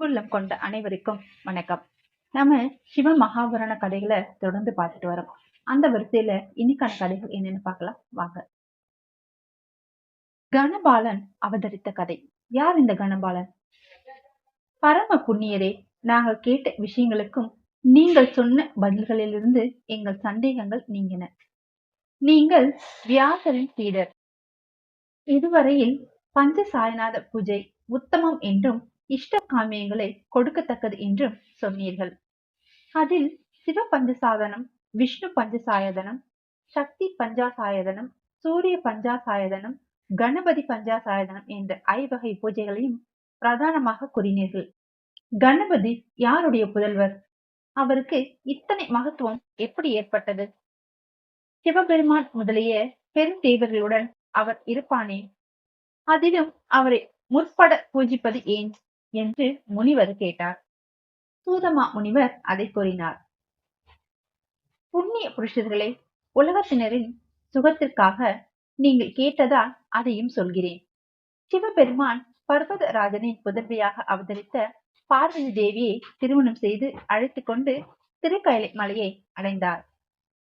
உள்ளம் கொண்ட அனைவருக்கும் வணக்கம். நம்ம சிவ மகாபுராண கதைகளை தொடர்ந்து பார்த்துட்டு வரோம். அந்த வரிசையில இன்னைக்கான கதைகள் என்னன்னு பார்க்கலாம். வாங்க. கணபாலன் அவதரித்த கதை. யார் இந்த கணபாலன்? பரம புண்ணியரே நாங்கள் கேட்ட விஷயங்களுக்கும் நீங்கள் சொன்ன பதில்களிலிருந்து எங்கள் சந்தேகங்கள் நீங்கின. நீங்கள் வியாசரின் சீடர். இதுவரையில் பஞ்ச சாயநாத பூஜை உத்தமம் என்றும் இஷ்ட காமியங்களை கொடுக்கத்தக்கது என்றும் சொன்னீர்கள். அதில் சிவ பஞ்சசாதனம் விஷ்ணு பஞ்சசாயதனம் சக்தி பஞ்சாசாயதனம் சூரிய பஞ்சாசாயதனம் கணபதி பஞ்சாசாயதனம் என்ற ஐவகை பூஜைகளையும் பிரதானமாக கூறினீர்கள். கணபதி யாருடைய புதல்வர்? அவருக்கு இத்தனை மகத்துவம் எப்படி ஏற்பட்டது? சிவபெருமான் முதலிய பெருந்தேவர்களுடன் அவர் இருப்பானே? அதிலும் அவரை முற்பட பூஜிப்பது ஏன்? என்று முனிவர் கேட்டார். சூதமா முனிவர் அதை கூறினார். புண்ணிய புருஷர்களே உலகத்தினரின் சுகத்திற்காக நீங்கள் கேட்டதால் அதையும் சொல்கிறேன். சிவபெருமான் பர்வதராஜனின் புதல்வியாக அவதரித்த பார்வதி தேவியை திருமணம் செய்து அழைத்து கொண்டு திருக்கயலை மலையை அடைந்தார்.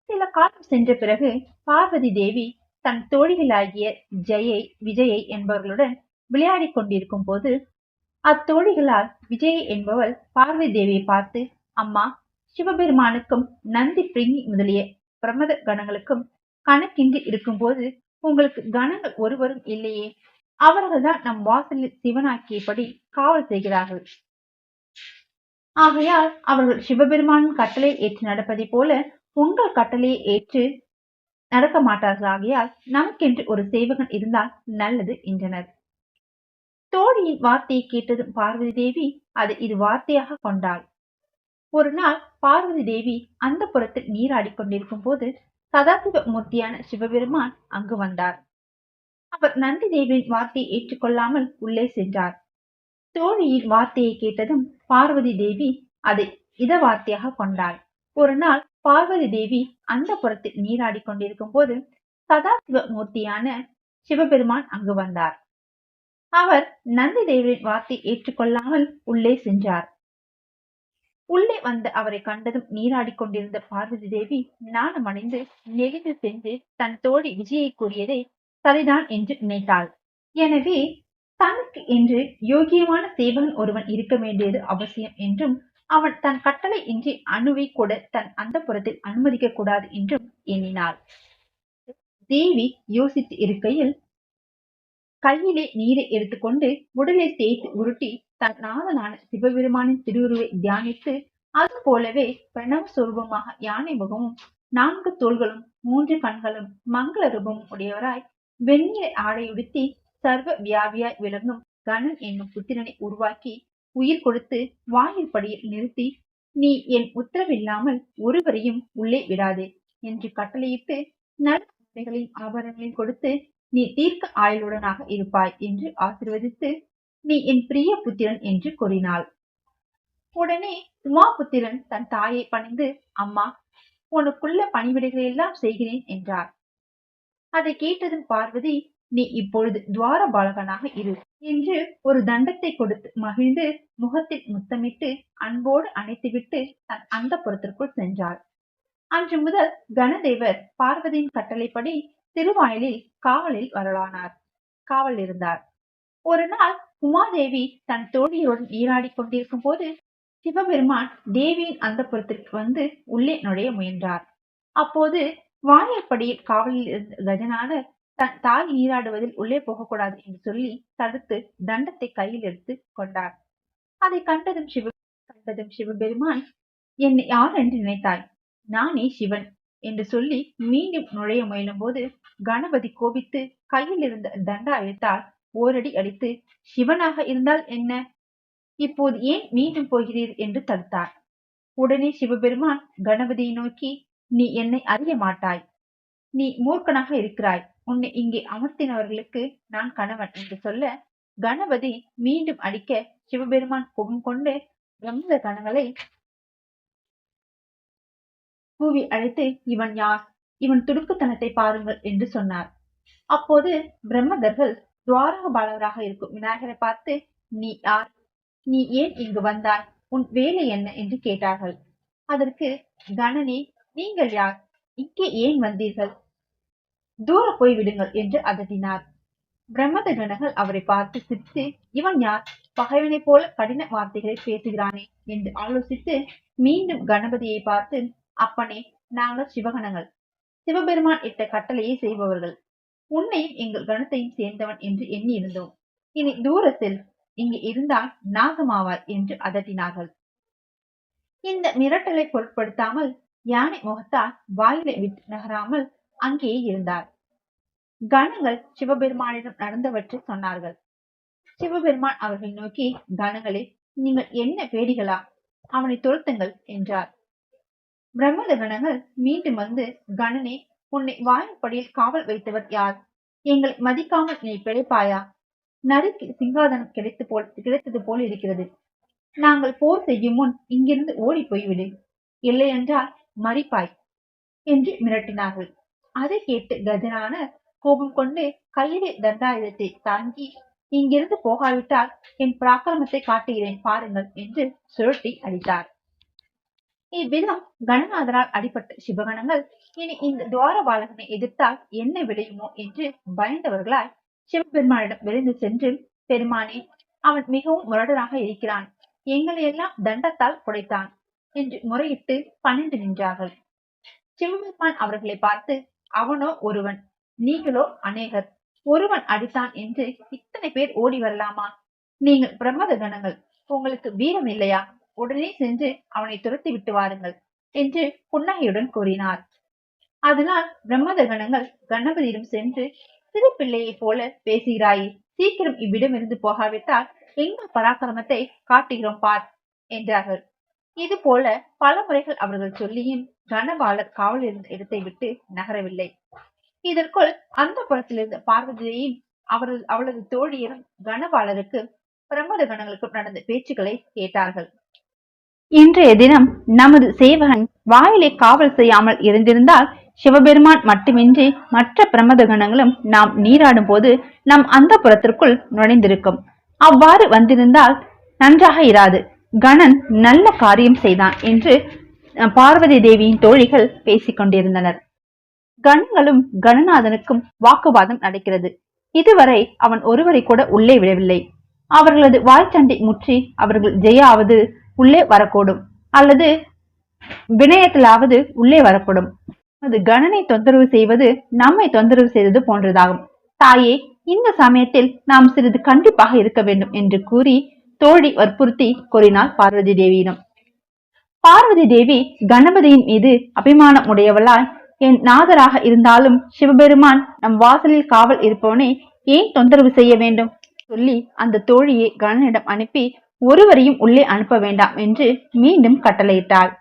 சில காலம் சென்ற பிறகு பார்வதி தேவி தன் தோழிகளாகிய ஜெயை விஜயை என்பவர்களுடன் விளையாடி கொண்டிருக்கும் போது அத்தோழிகளால் விஜய் என்பவள் பார்வதி தேவியை பார்த்து அம்மா சிவபெருமானுக்கும் நந்தி பிரிங்கி முதலிய பிரமத கணங்களுக்கும் கணக்கின்றி இருக்கும்போது உங்களுக்கு கணங்கள் ஒருவரும் இல்லையே. அவர்கள்தான் நம் வாசலில் சிவனாக்கியபடி காவல் செய்கிறார்கள். ஆகையால் அவர்கள் சிவபெருமானின் கட்டளை ஏற்று நடப்பதை போல உங்கள் கட்டளையை ஏற்று நடக்க மாட்டார்கள். ஆகையால் நமக்கென்று ஒரு சேவகன் இருந்தால் நல்லது என்றனர். தோழியின் வார்த்தையை கேட்டதும் பார்வதி தேவி அதை இது வார்த்தையாக கொண்டாள். ஒரு நாள் பார்வதி தேவி அந்த புறத்தில் நீராடிக் கொண்டிருக்கும் போது சதாசிவ மூர்த்தியான சிவபெருமான் அங்கு வந்தார். அவர் நந்தி தேவியின் வார்த்தையை ஏற்றுக்கொள்ளாமல் உள்ளே சென்றார். தோழியின் வார்த்தையை கேட்டதும் பார்வதி தேவி அதை இத வார்த்தையாக கொண்டாள். ஒரு நாள் பார்வதி தேவி அந்த புறத்தில் நீராடி கொண்டிருக்கும் போது சதாசிவ மூர்த்தியான சிவபெருமான் அங்கு வந்தார். அவர் நந்தி தேவியின் வார்த்தை ஏற்றுக்கொள்ளாமல் உள்ளே சென்றார். உள்ளே வந்த அவரை கண்டதும் நீராடி கொண்டிருந்த பார்வதி தேவி நாணமடைந்து நெகிழ்ந்து சென்று தன் தோழி விஜயை கூறியதை சரிதான் என்று நினைத்தாள். எனவே தனக்கு என்று யோகியமான சேவகன் ஒருவன் இருக்க வேண்டியது அவசியம் என்றும் அவன் தன் கட்டளை இன்றி அணுவை கூட தன் அந்த புறத்தில் அனுமதிக்க கூடாது என்றும் எண்ணினாள். தேவி யோசித்து இருக்கையில் கையிலே நீரை எடுத்துக்கொண்டு உடலை தேய்த்து உருட்டி தன் நாதனான சிவபெருமானின் திருவுருவை தியானித்து அது போலவே பிரணவ சுரூபமாக யானை முகமும் நான்கு தோள்களும் மூன்று கண்களும் மங்கள ரூபமும் உடையவராய் வெண்ணிலை ஆடையுடுத்தி சர்வ வியாபியாய் விளங்கும் கணன் என்னும் புத்திரனை உருவாக்கி உயிர் கொடுத்து வாயில் படியில் நிறுத்தி நீ என் உத்தரவில்லாமல் ஒருவரையும் உள்ளே விடாதே என்று கட்டளையிட்டு நடைகளின் ஆபரணங்களையும் கொடுத்து நீ தீர்க்க ஆயுளுடனாக இருப்பாய் என்று ஆசிர்வதித்து நீ என் பிரிய புத்திரன் என்று கூறினாள். உடனே உமாபுத்திரன் தன் தாயை பணிந்து அம்மா உனக்குள்ள பணிவிடைகளை எல்லாம் செய்கிறேன் என்றார். அதை கேட்டதும் பார்வதி நீ இப்பொழுது துவார பாலகனாக இரு என்று ஒரு தண்டத்தை கொடுத்து மகிழ்ந்து முகத்தில் முத்தமிட்டு அன்போடு அணைத்துவிட்டு தன் அந்த புறத்திற்குள் சென்றாள். அன்று முதல் கணதேவர் பார்வதியின் கட்டளைப்படி திருவாயிலில் காவலில் வரலானார். காவல் இருந்தார். ஒரு நாள் உமாதேவி தன் தோழியுடன் நீராடி கொண்டிருக்கும் போது சிவபெருமான் தேவியின் அந்த புறத்திற்கு வந்து உள்ளே நுழைய முயன்றார். அப்போது வாயற்படியில் காவலில் இருந்த கஜனானர் தன் தாய் நீராடுவதில் உள்ளே போகக்கூடாது என்று சொல்லி தடுத்து தண்டத்தை கையில் எடுத்து கொண்டார். அதை கண்டதும் சிவ கண்டதும் சிவபெருமான் என்னை யார் என்று நினைத்தாய்? நானே சிவன். என்று சொல்லி மீண்டும் நுழைய முயலும் போது கணபதி கோபித்து கையில் இருந்த தண்டா அழுத்தால் ஓரடி அடித்து சிவனாக இருந்தால் என்ன? இப்போது ஏன் மீண்டும் போகிறீர்? என்று தடுத்தார். உடனே சிவபெருமான் கணபதியை நோக்கி நீ என்னை அறிய மாட்டாய். நீ மூர்க்கனாக இருக்கிறாய். உன்னை இங்கே அமர்த்தினவர்களுக்கு நான் கணவன் என்று சொல்ல கணபதி மீண்டும் அடிக்க சிவபெருமான் கோபம் கொண்டு பிரம்ம கணங்களை கூவி அழைத்து இவன் யார்? இவன் துடுக்குத்தனத்தை பாருங்கள் என்று சொன்னார். அப்போது பிரம்மதர்கள் துவாரக பாலகராக இருக்கும் விநாயகரை பார்த்து நீ யார்? நீ ஏன் இங்கு வந்தாய்? உன் வேலை என்ன? என்று கேட்டார்கள். அதற்கு கணனே நீங்கள் யார்? இங்கே ஏன் வந்தீர்கள்? தூர போய் விடுங்கள் என்று அதட்டினார். பிரம்மத கணகள் அவரை பார்த்து சிரித்து இவன் யார்? பகைவனைப் போல கடின வார்த்தைகளை பேசுகிறானே என்று ஆலோசித்து மீண்டும் கணபதியை பார்த்து அப்பனே நாங்கள் சிவகணங்கள். சிவபெருமான் இட்ட கட்டளையை செய்பவர்கள். உன்னையும் எங்கள் கணத்தையும் சேர்ந்தவன் என்று எண்ணி இருந்தோம் இனி தூரத்தில் இங்கு இருந்தால் நாகமாவாய் என்று அதட்டினார்கள். இந்த மிரட்டலை பொருட்படுத்தாமல் யானை முகத்தால் வாயிலை விட்டு நகராமல் அங்கேயே இருந்தார். கணங்கள் சிவபெருமானிடம் நடந்தவற்றை சொன்னார்கள். சிவபெருமான் அவர்களை நோக்கி கணங்களே நீங்கள் என்ன பேடிகளா அவனை துரத்துங்கள் என்றார். பிரம்மத கணங்கள் மீண்டும் வந்து கணனே உன்னை வாயின்படியில் காவல் வைத்தவர் யார்? எங்களை மதிக்காமல் நீ பிழைப்பாயா? நரிக்கு சிங்காதனம் கிடைத்து போல் கிடைத்தது போல் இருக்கிறது. நாங்கள் போர் செய்யும் முன் இங்கிருந்து ஓடி போய்விடு. இல்லையென்றால் மறிப்பாய் என்று மிரட்டினார்கள். அதை கேட்டு கஜனான கோபம் கொண்டு கையிலே தண்டாயுதத்தை தாங்கி இங்கிருந்து போகாவிட்டால் என் பராக்கிரமத்தை காட்டுகிறேன் பாருங்கள் என்று சுழட்டி அடித்தார். இவ்விதம் கணநாதரால் அடிபட்ட சிவகணங்கள் இனி இந்த துவார பாலகனை எதிர்த்தால் என்ன விளையுமோ என்று பயந்தவர்களாய் சிவபெருமானிடம் விரைந்து சென்று பெருமானே அவன் மிகவும் முரடராக இருக்கிறான். எங்களை எல்லாம் தண்டத்தால் புடைத்தான் என்று முறையிட்டு பணிந்து நின்றார்கள். சிவபெருமான் அவர்களை பார்த்து அவனோ ஒருவன் நீங்களோ அநேகர். ஒருவன் அடித்தான் என்று இத்தனை பேர் ஓடி வரலாமா? நீங்கள் பிரமாத கணங்கள் உங்களுக்கு வீரம் இல்லையா உடனே சென்று அவனை துரத்தி விட்டு வாருங்கள் என்று புன்னகையுடன் கூறினார். அதனால் பிரம்மத கணங்கள் கணபதியிடம் சென்று சிறு பிள்ளையைப் போல பேசுகிறாயே. சீக்கிரம் இவ்விடமிருந்து போகாவிட்டால் எங்கள் பராக்கிரமத்தை காட்டுகிறோம் பார் என்றார்கள். இது போல பல முறைகள் அவர்கள் சொல்லியும் கனபாலர் காவல் இருந்த இடத்தை விட்டு நகரவில்லை. இதற்குள் அந்த புறத்திலிருந்த பார்வதியையும் அவரது அவளது தோழியரும் கனபாலருக்கு பிரமத கணங்களுக்கும் நடந்த பேச்சுக்களை கேட்டார்கள். இன்றைய தினம் நமது சேவகன் வாயிலை காவல் செய்யாமல் இருந்திருந்தால் சிவபெருமான் மட்டுமின்றி மற்ற பிரமத கணங்களும் நாம் நீராடும் போது நம் அந்த புறத்திற்குள் நுழைந்திருக்கும். அவ்வாறு வந்திருந்தால் நன்றாக இராது. கணன் நல்ல காரியம் செய்தான் என்று பார்வதி தேவியின் தோழிகள் பேசிக் கொண்டிருந்தனர். கணங்களும் கணநாதனுக்கும் வாக்குவாதம் நடக்கிறது. இதுவரை அவன் ஒருவரை கூட உள்ளே விடவில்லை. அவர்களது வாய்ச்சண்டை முற்றி அவர்கள் ஜெயாவது உள்ளே வரக்கூடும். அல்லது வினயத்திலாவது உள்ளே வரக்கூடும். அது கணனை தொந்தரவு செய்வது நம்மை தொந்தரவு செய்தது போன்றதாகும். தாயே இந்த சமயத்தில் நாம் சிறிது கண்டிப்பாக இருக்க வேண்டும் என்று கூறி தோழி வற்புறுத்தி கூறினாள் பார்வதி தேவியிடம். பார்வதி தேவி கணபதியின் மீது அபிமானம் உடையவளாய் என் நாதராக இருந்தாலும் சிவபெருமான் நம் வாசலில் காவல் இருப்பவனை ஏன் தொந்தரவு செய்ய வேண்டும்? சொல்லி அந்த தோழியை கணனிடம் அனுப்பி ஒருவரையும் உள்ளே அனுப்ப வேண்டாம் என்று மீண்டும் கட்டளையிட்டாள்.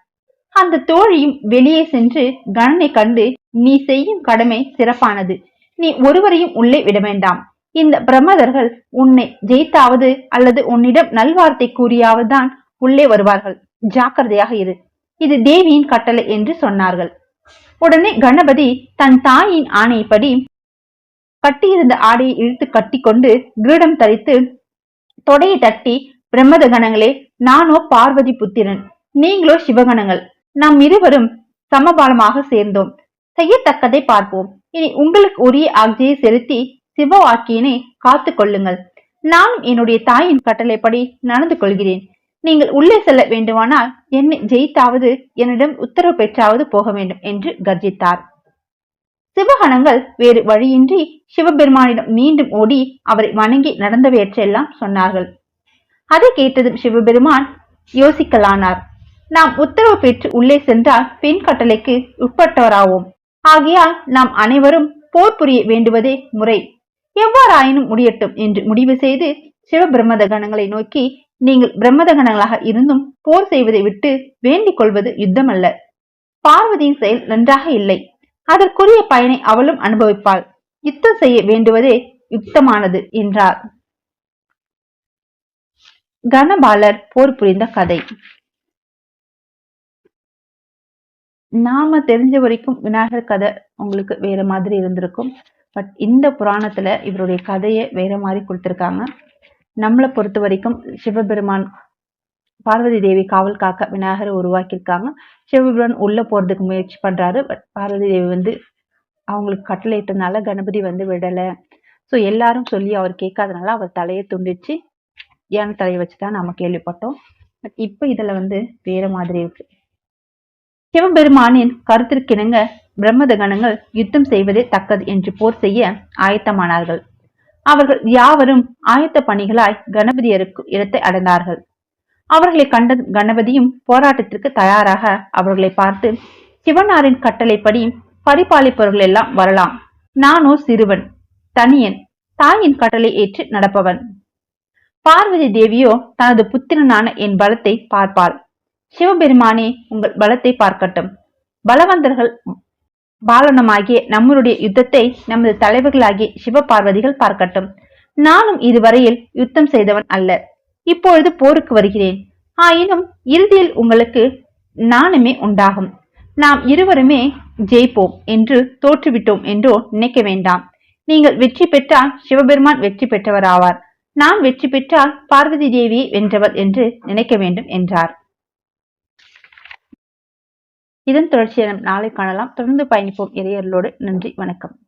அந்த தோழியும் வெளியே சென்று கணனை கண்டு நீ செய்யும் கடமை சிறப்பானது. நீ ஒருவரையும் உள்ளே விட வேண்டாம். இந்த பிரமதர்கள் உன்னை ஜெயித்தாவது அல்லது உன்னிடம் நல்வார்த்தை கூறியாவது தான் உள்ளே வருவார்கள். ஜாக்கிரதையாக இரு. இது தேவியின் கட்டளை என்று சொன்னார்கள். உடனே கணபதி தன் தாயின் ஆணைப்படி கட்டியிருந்த ஆடையை இழுத்து கட்டி கொண்டு கிரீடம் தரித்து தொடையை தட்டி பிரம்மத கணங்களே நானோ பார்வதி புத்திரன் நீங்களோ சிவகணங்கள். நாம் இருவரும் சமபாலமாக சேர்ந்தோம். செய்யத்தக்கதை பார்ப்போம். இனி உங்களுக்கு உரிய ஆக்ஜியை செலுத்தி சிவ சிவவாக்கியனை காத்து கொள்ளுங்கள். நானும் என்னுடைய தாயின் கட்டளைப்படி நடந்து கொள்கிறேன். நீங்கள் உள்ளே செல்ல வேண்டுமானால் என்னை ஜெயித்தாவது என்னிடம் உத்தரவு பெற்றாவது போக வேண்டும் என்று கர்ஜித்தார். சிவகணங்கள் வேறு வழியின்றி சிவபெருமானிடம் மீண்டும் ஓடி அவரை வணங்கி நடந்தவையற்றெல்லாம் சொன்னார்கள். அதை கேட்டதும் சிவபெருமான் யோசிக்கலானார். நாம் உத்தரவு பெற்று உள்ளே சென்றால் பெண் கட்டளைக்கு உட்பட்டவராவோம். ஆகையால் நாம் அனைவரும் போர் புரிய வேண்டுவதே முறை. எவ்வாறாயினும் முடியட்டும் என்று முடிவு செய்து சிவபிரம்மத கணங்களை நோக்கி நீங்கள் பிரம்மத கணங்களாக இருந்தும் போர் செய்வதை விட்டு வேண்டிக் கொள்வது யுத்தமல்ல. பார்வதியின் செயல் நன்றாக இல்லை. அதற்குரிய பயனை அவளும் அனுபவிப்பாள். யுத்தம் செய்ய வேண்டுவதே யுக்தமானது என்றார். கனபாலர் போர் புரிந்த கதை. நாம தெரிஞ்ச வரைக்கும் விநாயகர் கதை உங்களுக்கு வேற மாதிரி இருந்திருக்கும். பட் இந்த புராணத்துல இவருடைய கதையை வேற மாதிரி கொடுத்திருக்காங்க. நம்மளை பொறுத்த வரைக்கும் சிவபெருமான் பார்வதி தேவி காவல் காக்க விநாயகரை உருவாக்கியிருக்காங்க. சிவபெருமான் உள்ள போறதுக்கு முயற்சி பண்றாரு. பட் பார்வதி தேவி வந்து அவங்களுக்கு கட்டளையிட்டனால கணபதி வந்து விடல. ஸோ எல்லாரும் சொல்லி அவர் கேட்காதனால அவர் தலையை துண்டிச்சு யானை தலையை வச்சு தான் நம்ம கேள்விப்பட்டோம். பட் இப்போ இதுல வந்து வேற மாதிரி இருக்கு. சிவபெருமானின் கருத்திற்கிணங்க பிரம்மத கணங்கள் யுத்தம் செய்வதே தக்கது என்று போர் செய்ய ஆயத்தமானார்கள். அவர்கள் யாவரும் ஆயத்த பணிகளாய் கணபதியருக்கு இடத்தை அடைந்தார்கள். அவர்களை கண்ட கணபதியும் போராட்டத்திற்கு தயாராக அவர்களை பார்த்து சிவனாரின் கட்டளைப்படி பரிபாலிப்பவர்கள் எல்லாம் வரலாம். நானோ சிறுவன் தனியன் தாயின் கட்டளை ஏற்று நடப்பவன். பார்வதி தேவியோ தனது புத்திரனான என் பலத்தை பார்ப்பாள். சிவபெருமானே உங்கள் பலத்தை பார்க்கட்டும். பலவந்தர்கள் பாலனமாகிய நம்மளுடைய யுத்தத்தை நமது தலைவர்களாகிய சிவ பார்வதிகள் பார்க்கட்டும். நானும் இதுவரையில் யுத்தம் செய்தவன் அல்ல. இப்பொழுது போருக்கு வருகிறேன். ஆயினும் இறுதியில் உங்களுக்கு நானுமே உண்டாகும். நாம் இருவருமே ஜெயிப்போம் என்று தோற்றுவிட்டோம் என்றோ நினைக்க வேண்டாம். நீங்கள் வெற்றி பெற்றால் சிவபெருமான் வெற்றி பெற்றவராவார். நான் வெற்றி பெற்றால் பார்வதி தேவியை வென்றவர் என்று நினைக்க வேண்டும் என்றார். இதன் தொடர்ச்சியை நாம் நாளை காணலாம். தொடர்ந்து பயணிப்போம் இறையர்களோடு நன்றி. வணக்கம்.